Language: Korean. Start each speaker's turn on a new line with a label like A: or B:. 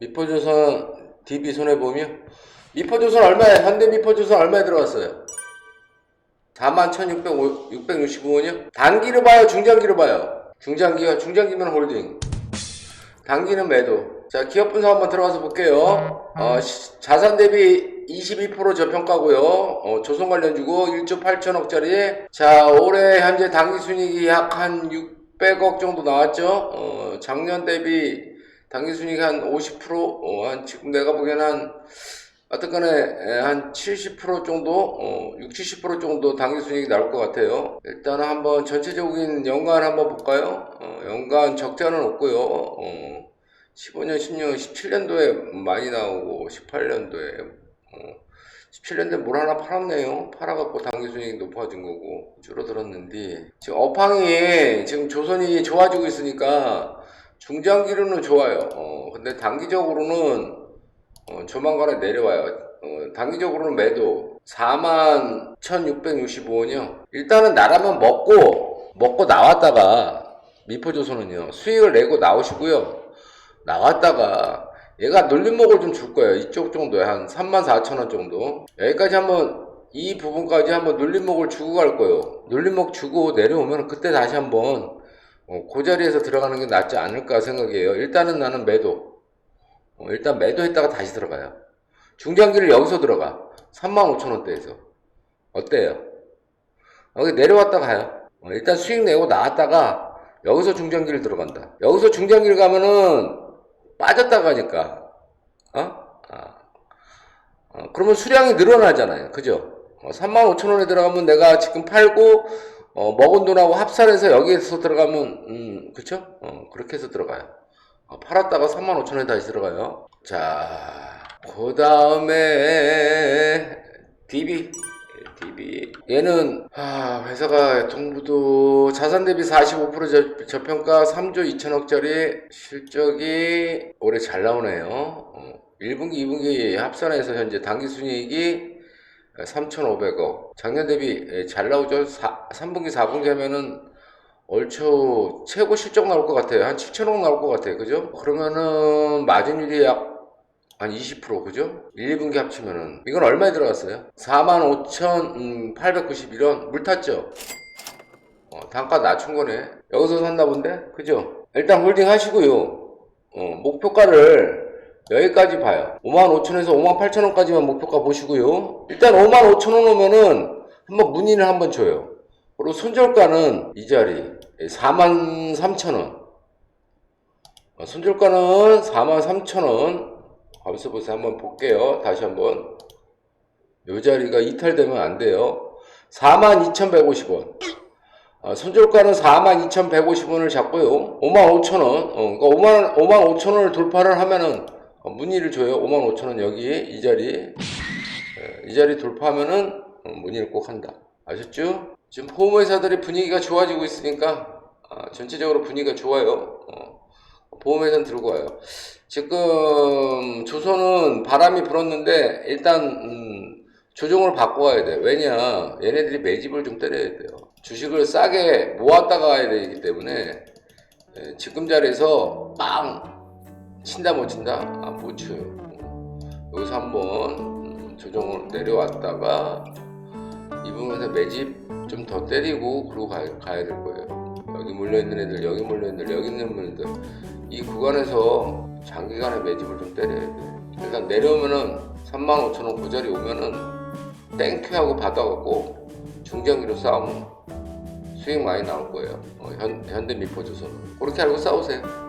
A: 미포조선 DB 손해보험이요? 미포조선 얼마에 현대 미포조선 얼마에 들어갔어요? 41,665원이요? 단기로 봐요, 중장기로 봐요. 중장기요? 중장기면 홀딩. 단기는 매도. 자, 기업 분석 한번 들어가서 볼게요. 어, 시- 자산 대비 22% 저평가고요. 어, 조선 관련 주고 1조 8천억짜리. 자, 올해 현재 당기 순이익이 약 한 600억 정도 나왔죠. 어, 작년 대비 당기 순이익 한 50%, 어, 한 지금 내가 보기에는 한 어쨌간에 에, 한 70% 정도, 어, 60, 70% 정도 당기 순이익이 나올 것 같아요. 일단은 한번 전체적인 연간 한번 볼까요? 어, 연간 적자는 없고요. 어, 15년, 16년, 17년도에 많이 나오고 18년도에 어, 17년도에 뭘 하나 팔았네요. 팔아갖고 당기 순이익이 높아진 거고 줄어들었는데 지금 업황이 지금 조선이 좋아지고 있으니까 중장기로는 좋아요. 어, 근데 단기적으로는 어, 조만간에 내려와요. 어, 단기적으로는 매도 41,665원이요. 일단은 나라면 먹고 먹고 나왔다가 미포조선은요 수익을 내고 나오시고요. 나왔다가 얘가 눌림목을 좀 줄 거예요. 이쪽 정도에 한 34,000원 정도. 여기까지 한번 이 부분까지 한번 눌림목을 주고 갈 거예요. 눌림목 주고 내려오면 그때 다시 한번 어, 그 자리에서 들어가는 게 낫지 않을까 생각해요. 일단은 나는 매도. 어, 일단 매도했다가 다시 들어가요. 중장기를 여기서 들어가. 35,000원대에서. 어때요? 여기 내려왔다 가요. 어, 일단 수익 내고 나왔다가 여기서 중장기를 들어간다. 여기서 중장기를 가면은 빠졌다 가니까, 어? 아. 어, 그러면 수량이 늘어나잖아요. 그죠? 어, 35,000원에 들어가면 내가 지금 팔고, 어, 먹은 돈하고 합산해서 여기에서 들어가면, 음, 그쵸? 어, 그렇게 해서 들어가요. 어, 팔았다가 35,000원에 다시 들어가요. 자, 그 다음에, DB. DB. 얘는, 아, 회사가 동부도 자산 대비 45% 저, 저평가 3조 2천억짜리 실적이 올해 잘 나오네요. 어, 1분기, 2분기 합산해서 현재 당기순이익이 3,500억. 작년 대비 예, 잘 나오죠. 4, 3분기, 4분기 하면은 얼추 최고 실적 나올 것 같아요. 한 7천억 나올 것 같아요. 그죠? 그러면은 마진율이 약 한 20% 그죠? 1, 2분기 합치면은 이건 얼마에 들어갔어요? 45,891원 물 탔죠? 어, 단가 낮춘 거네. 여기서 샀나 본데? 그죠? 일단 홀딩 하시고요. 어, 목표가를 여기까지 봐요. 55,000원에서 58,000원까지만 목표가 보시고요. 일단 55,000원 오면은 한번 문의를 한번 줘요. 그리고 손절가는 이 자리 43,000원. 어, 손절가는 43,000원. 가만있어 보세요. 한번 볼게요. 다시 한번. 요 자리가 이탈되면 안 돼요. 42,150원. 어, 손절가는 42,150원을 잡고요. 55,000원. 어, 그러니까 5만, 55,000원을 돌파를 하면은 어, 문의를 줘요. 55,000원 여기 이 자리. 예, 이 자리 돌파하면은 어, 문의를 꼭 한다. 아셨죠? 지금 보험회사들이 분위기가 좋아지고 있으니까 아, 전체적으로 분위기가 좋아요. 어, 보험회사는 들고 와요. 지금 조선은 바람이 불었는데 일단 음, 조정을 바꿔야 돼. 왜냐? 얘네들이 매집을 좀 때려야 돼요. 주식을 싸게 모았다가 가야 되기 때문에 예, 지금 자리에서 빵 친다 못 친다? 아, 못 쳐요. 어, 여기서 한번 음, 조정을 내려왔다가 이 부분에서 매집 좀 더 때리고 그러고 가, 가야 될 거예요. 여기 몰려있는 애들, 여기 몰려있는 애들, 여기 있는 분들 이 구간에서 장기간의 매집을 좀 때려야 돼. 일단 내려오면은 35,000원 그 자리 오면은 땡큐 하고 받아갖고 중장기로 싸우면 수익 많이 나올 거예요. 어, 현, 현대 미포조선은. 그렇게 알고 싸우세요.